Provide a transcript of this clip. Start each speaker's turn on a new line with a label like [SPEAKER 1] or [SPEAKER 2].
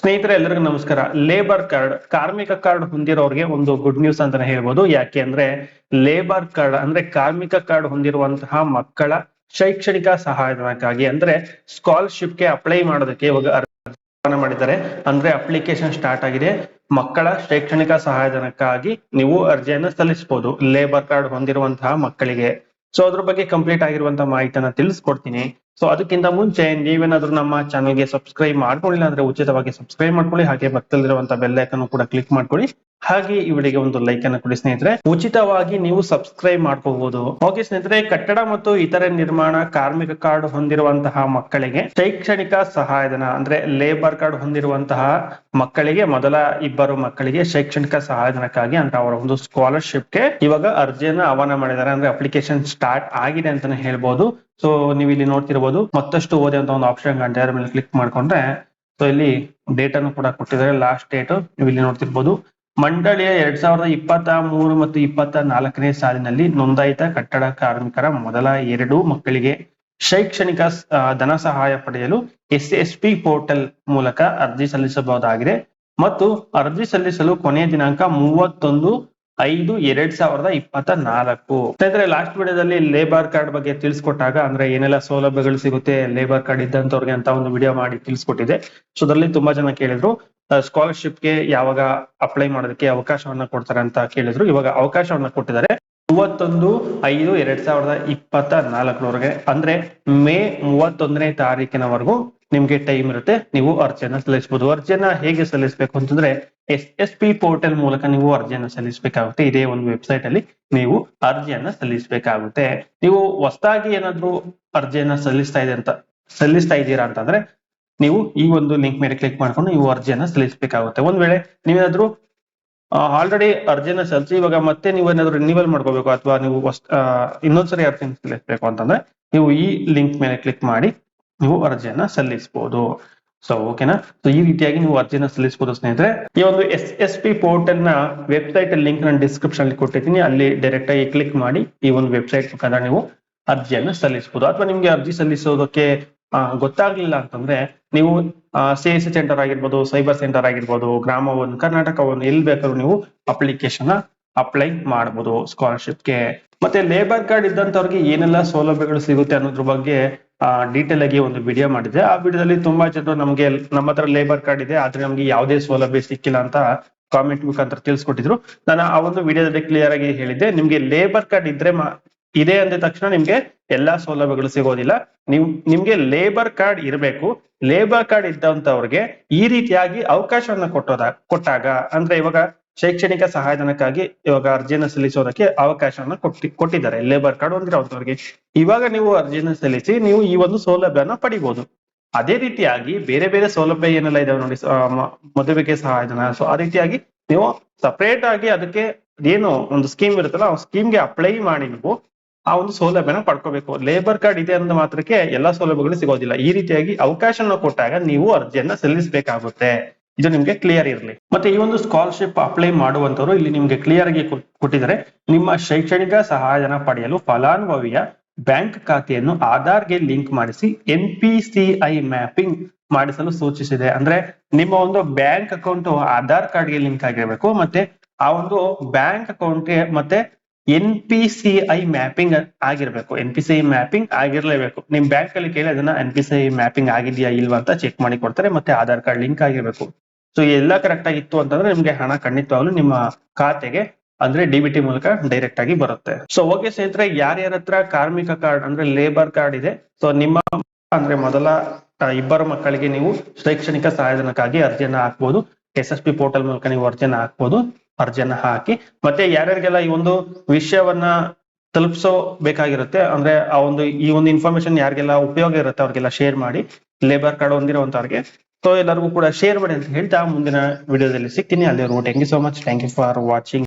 [SPEAKER 1] ಸ್ನೇಹಿತರೆ ಎಲ್ಲರಿಗೂ ನಮಸ್ಕಾರ. ಲೇಬರ್ ಕಾರ್ಡ್ ಕಾರ್ಮಿಕ ಕಾರ್ಡ್ ಹೊಂದಿರೋರಿಗೆ ಒಂದು ಗುಡ್ ನ್ಯೂಸ್ ಅಂತಾನೆ ಹೇಳ್ಬೋದು. ಯಾಕೆ ಅಂದ್ರೆ ಲೇಬರ್ ಕಾರ್ಡ್ ಅಂದ್ರೆ ಕಾರ್ಮಿಕ ಕಾರ್ಡ್ ಹೊಂದಿರುವಂತಹ ಮಕ್ಕಳ ಶೈಕ್ಷಣಿಕ ಸಹಾಯಧನಕ್ಕಾಗಿ. ಅಂದ್ರೆ ಸ್ಕಾಲರ್ಶಿಪ್ಗೆ ಅಪ್ಲೈ ಮಾಡೋದಕ್ಕೆ ಇವಾಗ ಅರ್ಜಿ ಮಾಡಿದ್ದಾರೆ. ಅಂದ್ರೆ ಅಪ್ಲಿಕೇಶನ್ ಸ್ಟಾರ್ಟ್ ಆಗಿದೆ. ಮಕ್ಕಳ ಶೈಕ್ಷಣಿಕ ಸಹಾಯಧನಕ್ಕಾಗಿ ನೀವು ಅರ್ಜಿಯನ್ನ ಸಲ್ಲಿಸಬಹುದು ಲೇಬರ್ ಕಾರ್ಡ್ ಹೊಂದಿರುವಂತಹ ಮಕ್ಕಳಿಗೆ. ಸೊ ಅದ್ರ ಬಗ್ಗೆ ಕಂಪ್ಲೀಟ್ ಆಗಿರುವಂತಹ ಮಾಹಿತಿಯನ್ನ ತಿಳಿಸ್ಕೊಡ್ತೀನಿ. ಸೊ ಅದಕ್ಕಿಂತ ಮುಂಚೆ, ನೀವೇನಾದ್ರೂ ನಮ್ಮ ಚಾನಲ್ಗೆ ಸಬ್ಸ್ಕ್ರೈಬ್ ಮಾಡ್ಕೊಳ್ಳಿಲ್ಲ ಅಂದ್ರೆ ಉಚಿತವಾಗಿ ಸಬ್ಸ್ಕ್ರೈಬ್ ಮಾಡ್ಕೊಳ್ಳಿ. ಹಾಗೆ ಪಕ್ಕದಲ್ಲಿರುವಂತಹ ಬೆಲ್ ಕೂಡ ಕ್ಲಿಕ್ ಮಾಡ್ಕೊಳ್ಳಿ. ಹಾಗೆ ಈ ಒಂದು ಲೈಕ್ ಅನ್ನು ಕೊಡಿ ಸ್ನೇಹಿತರೆ. ಉಚಿತವಾಗಿ ನೀವು ಸಬ್ಸ್ಕ್ರೈಬ್ ಮಾಡ್ಕೋಬಹುದು ಓಕೆ ಸ್ನೇಹಿತರೆ, ಕಟ್ಟಡ ಮತ್ತು ಇತರೆ ನಿರ್ಮಾಣ ಕಾರ್ಮಿಕ ಕಾರ್ಡ್ ಹೊಂದಿರುವಂತಹ ಮಕ್ಕಳಿಗೆ ಶೈಕ್ಷಣಿಕ ಸಹಾಯಧನ ಅಂದ್ರೆ ಲೇಬರ್ ಕಾರ್ಡ್ ಹೊಂದಿರುವಂತಹ ಮಕ್ಕಳಿಗೆ, ಮೊದಲ ಇಬ್ಬರು ಮಕ್ಕಳಿಗೆ ಶೈಕ್ಷಣಿಕ ಸಹಾಯಧನಕ್ಕಾಗಿ ಅಂತ ಅವರ ಒಂದು ಸ್ಕಾಲರ್ಶಿಪ್ಗೆ ಇವಾಗ ಅರ್ಜಿಯನ್ನ ಆಹ್ವಾನ ಮಾಡಿದ್ದಾರೆ. ಅಂದ್ರೆ ಅಪ್ಲಿಕೇಶನ್ ಸ್ಟಾರ್ಟ್ ಆಗಿದೆ ಅಂತಾನೆ ಹೇಳ್ಬಹುದು ಸೊ ನೀವು ಇಲ್ಲಿ ನೋಡ್ತಿರ್ಬೋದು. ಮತ್ತಷ್ಟು ಓದಿ ಅಂತ ಒಂದು ಆಪ್ಷನ್ ಗಂಟೆ ಮೇಲೆ ಕ್ಲಿಕ್ ಮಾಡ್ಕೊಂಡ್ರೆ ಸೊ ಇಲ್ಲಿ ಡೇಟ್ ಅನ್ನು ಕೂಡ ಕೊಟ್ಟಿದ್ದಾರೆ. ಲಾಸ್ಟ್ ಡೇಟ್ ನೀವು ಇಲ್ಲಿ ನೋಡ್ತಿರ್ಬೋದು. ಮಂಡಳಿಯ ಎರಡ್ ಸಾವಿರದ ಇಪ್ಪತ್ತ ಮೂರು ಮತ್ತು ಇಪ್ಪತ್ತ ನಾಲ್ಕನೇ ಸಾಲಿನಲ್ಲಿ ನೋಂದಾಯಿತ ಕಟ್ಟಡ ಕಾರ್ಮಿಕರ ಮೊದಲ ಎರಡು ಮಕ್ಕಳಿಗೆ ಶೈಕ್ಷಣಿಕ ಧನ ಸಹಾಯ ಪಡೆಯಲು ಎಸ್ ಎಸ್ ಪಿ ಪೋರ್ಟಲ್ ಮೂಲಕ ಅರ್ಜಿ ಸಲ್ಲಿಸಬಹುದಾಗಿದೆ ಮತ್ತು ಅರ್ಜಿ ಸಲ್ಲಿಸಲು ಕೊನೆಯ ದಿನಾಂಕ ಮೂವತ್ತೊಂದು ಐದು ಎರಡ್ ಸಾವಿರದ ಇಪ್ಪತ್ತ ನಾಲ್ಕು. ಸ್ನೇಹಿತರೆ, ಲಾಸ್ಟ್ ವಿಡಿಯೋದಲ್ಲಿ ಲೇಬರ್ ಕಾರ್ಡ್ ಬಗ್ಗೆ ತಿಳಿಸ್ಕೊಟ್ಟಾಗ ಅಂದ್ರೆ ಏನೆಲ್ಲ ಸೌಲಭ್ಯಗಳು ಸಿಗುತ್ತೆ, ಲೇಬರ್ ಕಾರ್ಡ್ ಇದ್ದಂತವ್ರಿಗೆ ಅಂತ ಒಂದು ವಿಡಿಯೋ ಮಾಡಿ ತಿಳಿಸ್ಕೊಟ್ಟಿದೆ ಸೊ ಅದರಲ್ಲಿ ತುಂಬಾ ಜನ ಕೇಳಿದ್ರು. ಸ್ಕಾಲರ್ಶಿಪ್ಗೆ ಯಾವಾಗ ಅಪ್ಲೈ ಮಾಡೋದಕ್ಕೆ ಅವಕಾಶವನ್ನ ಕೊಡ್ತಾರೆ ಅಂತ ಕೇಳಿದ್ರು. ಇವಾಗ ಅವಕಾಶವನ್ನ ಕೊಟ್ಟಿದ್ದಾರೆ. ಮೂವತ್ತೊಂದು ಐದು ಎರಡ್ ಸಾವಿರದ ಇಪ್ಪತ್ತ ನಾಲ್ಕರವರೆಗೆ ಅಂದ್ರೆ ಮೇ ಮೂವತ್ತೊಂದನೇ ತಾರೀಕಿನವರೆಗೂ ನಿಮ್ಗೆ ಟೈಮ್ ಇರುತ್ತೆ. ನೀವು ಅರ್ಜಿಯನ್ನ ಸಲ್ಲಿಸಬಹುದು. ಅರ್ಜಿಯನ್ನ ಹೇಗೆ ಸಲ್ಲಿಸಬೇಕು ಅಂತಂದ್ರೆ ಎಸ್ ಎಸ್ ಪಿ ಪೋರ್ಟಲ್ ಮೂಲಕ ನೀವು ಅರ್ಜಿಯನ್ನ ಸಲ್ಲಿಸಬೇಕಾಗುತ್ತೆ. ಇದೇ ಒಂದು ವೆಬ್ಸೈಟ್ ಅಲ್ಲಿ ನೀವು ಅರ್ಜಿಯನ್ನ ಸಲ್ಲಿಸಬೇಕಾಗುತ್ತೆ. ನೀವು ಹೊಸದಾಗಿ ಏನಾದ್ರೂ ಅರ್ಜಿಯನ್ನ ಸಲ್ಲಿಸ್ತಾ ಇದೆ ಅಂತ, ಸಲ್ಲಿಸ್ತಾ ಇದ್ದೀರಾ ಅಂತಂದ್ರೆ ನೀವು ಈ ಒಂದು ಲಿಂಕ್ ಮೇಲೆ ಕ್ಲಿಕ್ ಮಾಡ್ಕೊಂಡು ನೀವು ಅರ್ಜಿಯನ್ನ ಸಲ್ಲಿಸಬೇಕಾಗುತ್ತೆ. ಒಂದ್ ವೇಳೆ ನೀವೇನಾದ್ರೂ ಆಲ್ರೆಡಿ ಅರ್ಜಿಯನ್ನು ಸಲ್ಲಿಸಿ, ಇವಾಗ ಮತ್ತೆ ನೀವು ಏನಾದ್ರು ರಿನಿವಲ್ ಮಾಡ್ಕೋಬೇಕು ಅಥವಾ ನೀವು ಇನ್ನೊಂದ್ಸರಿ ಅರ್ಜಿಯನ್ನು ಸಲ್ಲಿಸಬೇಕು ಅಂತಂದ್ರೆ ನೀವು ಈ ಲಿಂಕ್ ಮೇಲೆ ಕ್ಲಿಕ್ ಮಾಡಿ ನೀವು ಅರ್ಜಿಯನ್ನ ಸಲ್ಲಿಸಬಹುದು ಸೊ ಓಕೆನಾ ಸೊ ಈ ರೀತಿಯಾಗಿ ನೀವು ಅರ್ಜಿನ ಸಲ್ಲಿಸಬಹುದು ಸ್ನೇಹಿತರೆ. ಈ ಒಂದು ಎಸ್ ಎಸ್ ಪಿ ಪೋರ್ಟಲ್ನ ವೆಬ್ಸೈಟ್ ಲಿಂಕ್ ನಾನು ಡಿಸ್ಕ್ರಿಪ್ಷನ್ ಅಲ್ಲಿ ಕೊಟ್ಟಿದ್ದೀನಿ. ಅಲ್ಲಿ ಡೈರೆಕ್ಟ್ ಆಗಿ ಕ್ಲಿಕ್ ಮಾಡಿ ಈ ಒಂದು ವೆಬ್ಸೈಟ್ ಮುಖಾಂತರ ನೀವು ಅರ್ಜಿಯನ್ನು ಸಲ್ಲಿಸಬಹುದು ಅಥವಾ ನಿಮ್ಗೆ ಅರ್ಜಿ ಸಲ್ಲಿಸೋದಕ್ಕೆ ಗೊತ್ತಾಗ್ಲಿಲ್ಲ ಅಂತಂದ್ರೆ ನೀವು ಸಿ ಎಸ್ ಸೆಂಟರ್ ಆಗಿರ್ಬೋದು ಸೈಬರ್ ಸೆಂಟರ್ ಆಗಿರ್ಬೋದು ಗ್ರಾಮ ಒನ್ ಕರ್ನಾಟಕ ಎಲ್ಲಿ ಬೇಕಾದ್ರೂ ನೀವು ಅಪ್ಲಿಕೇಶನ್ ಅಪ್ಲೈ ಮಾಡಬಹುದು ಸ್ಕಾಲರ್ಶಿಪ್ಗೆ ಮತ್ತೆ ಲೇಬರ್ ಕಾರ್ಡ್ ಇದ್ದಂತವ್ರಿಗೆ ಏನೆಲ್ಲ ಸೌಲಭ್ಯಗಳು ಸಿಗುತ್ತೆ ಅನ್ನೋದ್ರ ಬಗ್ಗೆ ಡೀಟೇಲ್ ಆಗಿ ಒಂದು ವಿಡಿಯೋ ಮಾಡಿದೆ ಆ ವಿಡಿಯೋದಲ್ಲಿ ತುಂಬಾ ಜನರು ನಮ್ಗೆ, ನಮ್ಮ ಹತ್ರ ಲೇಬರ್ ಕಾರ್ಡ್ ಇದೆ, ಆದ್ರೆ ನಮ್ಗೆ ಯಾವುದೇ ಸೌಲಭ್ಯ ಸಿಕ್ಕಿಲ್ಲ ಅಂತ ಕಾಮೆಂಟ್ ಮುಖಾಂತರ ತಿಳಿಸ್ಕೊಟ್ಟಿದ್ರು. ನಾನು ಆ ಒಂದು ವಿಡಿಯೋದಲ್ಲಿ ಕ್ಲಿಯರ್ ಆಗಿ ಹೇಳಿದ್ದೆ. ನಿಮ್ಗೆ ಲೇಬರ್ ಕಾರ್ಡ್ ಇದ್ರೆ ಇದೆ ಅಂದ ತಕ್ಷಣ ನಿಮ್ಗೆ ಎಲ್ಲಾ ಸೌಲಭ್ಯಗಳು ಸಿಗೋದಿಲ್ಲ. ನೀವು, ನಿಮ್ಗೆ ಲೇಬರ್ ಕಾರ್ಡ್ ಇರಬೇಕು. ಲೇಬರ್ ಕಾರ್ಡ್ ಇದ್ದಂತವ್ರಿಗೆ ಈ ರೀತಿಯಾಗಿ ಅವಕಾಶವನ್ನ ಕೊಟ್ಟೋದ, ಕೊಟ್ಟಾಗ, ಅಂದ್ರೆ ಇವಾಗ ಶೈಕ್ಷಣಿಕ ಸಹಾಯಧನಕ್ಕಾಗಿ ಇವಾಗ ಅರ್ಜಿಯನ್ನು ಸಲ್ಲಿಸೋದಕ್ಕೆ ಅವಕಾಶವನ್ನ ಕೊಟ್ಟಿ, ಕೊಟ್ಟಿದ್ದಾರೆ. ಲೇಬರ್ ಕಾರ್ಡ್ ಹೊಂದಿರೋಂಥವ್ರಿಗೆ ಇವಾಗ ನೀವು ಅರ್ಜಿಯನ್ನು ಸಲ್ಲಿಸಿ ನೀವು ಈ ಒಂದು ಸೌಲಭ್ಯನ ಪಡಿಬಹುದು ಅದೇ ರೀತಿಯಾಗಿ ಬೇರೆ ಬೇರೆ ಸೌಲಭ್ಯ ಏನೆಲ್ಲ ಇದಾವೆ ನೋಡಿ ಮದುವೆಗೆ ಸಹಾಯಧನ. ಸೊ ಆ ರೀತಿಯಾಗಿ ನೀವು ಸಪರೇಟ್ ಆಗಿ ಅದಕ್ಕೆ ಏನು ಒಂದು ಸ್ಕೀಮ್ ಇರುತ್ತಲ್ಲ, ಆ ಸ್ಕೀಮ್ಗೆ ಅಪ್ಲೈ ಮಾಡಿ ನೀವು. ಆ ಒಂದು ಸೌಲಭ್ಯನ ಪಡ್ಕೋಬೇಕು. ಲೇಬರ್ ಕಾರ್ಡ್ ಇದೆ ಅಂದ ಮಾತ್ರಕ್ಕೆ ಎಲ್ಲಾ ಸೌಲಭ್ಯಗಳು ಸಿಗೋದಿಲ್ಲ. ಈ ರೀತಿಯಾಗಿ ಅವಕಾಶನ ಕೊಟ್ಟಾಗ ನೀವು ಅರ್ಜಿಯನ್ನ ಸಲ್ಲಿಸಬೇಕಾಗುತ್ತೆ. ಇದು ನಿಮ್ಗೆ ಕ್ಲಿಯರ್ ಇರಲಿ. ಮತ್ತೆ ಈ ಒಂದು ಸ್ಕಾಲರ್ಶಿಪ್ ಅಪ್ಲೈ ಮಾಡುವಂತವರು ಇಲ್ಲಿ ನಿಮ್ಗೆ ಕ್ಲಿಯರ್ ಆಗಿ ಕೊಟ್- ಕೊಟ್ಟಿದ್ದಾರೆ. ನಿಮ್ಮ ಶೈಕ್ಷಣಿಕ ಸಹಾಯನ ಪಡೆಯಲು ಫಲಾನುಭವಿಯ ಬ್ಯಾಂಕ್ ಖಾತೆಯನ್ನು ಆಧಾರ್ಗೆ ಲಿಂಕ್ ಮಾಡಿಸಿ ಎನ್ ಪಿ ಮ್ಯಾಪಿಂಗ್ ಮಾಡಿಸಲು ಸೂಚಿಸಿದೆ. ಅಂದ್ರೆ ನಿಮ್ಮ ಒಂದು ಬ್ಯಾಂಕ್ ಅಕೌಂಟ್ ಆಧಾರ್ ಕಾರ್ಡ್ಗೆ ಲಿಂಕ್ ಆಗಿರಬೇಕು. ಮತ್ತೆ ಆ ಒಂದು ಬ್ಯಾಂಕ್ ಅಕೌಂಟ್ಗೆ ಮತ್ತೆ N P C I mapping ಆಗಿರ್ಬೇಕು. N P C I mapping ಆಗಿರ್ಲೇಬೇಕು. ನಿಮ್ ಬ್ಯಾಂಕ್ ಅಲ್ಲಿ ಕೇಳಿ ಅದನ್ನ N P C I mapping ಆಗಿದೆಯಾ ಇಲ್ವಾ ಅಂತ ಚೆಕ್ ಮಾಡಿ ಕೊಡ್ತಾರೆ, ಮತ್ತೆ ಆಧಾರ್ ಕಾರ್ಡ್ ಲಿಂಕ್ ಆಗಿರ್ಬೇಕು. ಸೊ ಎಲ್ಲ ಕರೆಕ್ಟ್ ಆಗಿತ್ತು ಅಂತಂದ್ರೆ ನಿಮ್ಗೆ ಹಣ ಖಂಡಿತವಾಗ್ಲೂ ನಿಮ್ಮ ಖಾತೆಗೆ, ಅಂದ್ರೆ ಡಿ ಬಿ ಮೂಲಕ ಡೈರೆಕ್ಟ್ ಆಗಿ ಬರುತ್ತೆ. ಸೊ ಓಕೆ ಸ್ನೇಹಿತರೆ, ಯಾರ್ಯಾರ ಹತ್ರ ಕಾರ್ಮಿಕ ಕಾರ್ಡ್ ಅಂದ್ರೆ ಲೇಬರ್ ಕಾರ್ಡ್ ಇದೆ ಸೊ ನಿಮ್ಮ ಅಂದ್ರೆ ಮೊದಲ ಇಬ್ಬರು ಮಕ್ಕಳಿಗೆ ನೀವು ಶೈಕ್ಷಣಿಕ ಸಹಾಯಧನಕ್ಕಾಗಿ ಅರ್ಜಿಯನ್ನ ಹಾಕ್ಬೋದು. ಎಸ್ ಎಸ್ ಪಿ ಪೋರ್ಟಲ್ ಮೂಲಕ ನೀವು ಅರ್ಜಿಯನ್ನ ಹಾಕ್ಬೋದು. ಅರ್ಜಿಯನ್ನ ಹಾಕಿ, ಮತ್ತೆ ಯಾರ್ಯಾರಿಗೆಲ್ಲ ಈ ಒಂದು ವಿಷಯವನ್ನ ತಲುಪಿಸೋ ಬೇಕಾಗಿರುತ್ತೆ, ಅಂದ್ರೆ ಆ ಒಂದು ಈ ಒಂದು ಇನ್ಫಾರ್ಮೇಶನ್ ಯಾರಿಗೆಲ್ಲ ಉಪಯೋಗ ಇರುತ್ತೆ ಅವ್ರಿಗೆಲ್ಲ ಶೇರ್ ಮಾಡಿ ಲೇಬರ್ ಕಾರ್ಡ್ ಹೊಂದಿರುವಂತವ್ರಿಗೆ. ಸೊ ಎಲ್ಲರಿಗೂ ಕೂಡ ಶೇರ್ ಮಾಡಿ ಅಂತ ಹೇಳ್ತಾ ಮುಂದಿನ ವಿಡಿಯೋದಲ್ಲಿ ಸಿಗ್ತೀನಿ. ಅಲ್ಲಿ thank you so much thank you for watching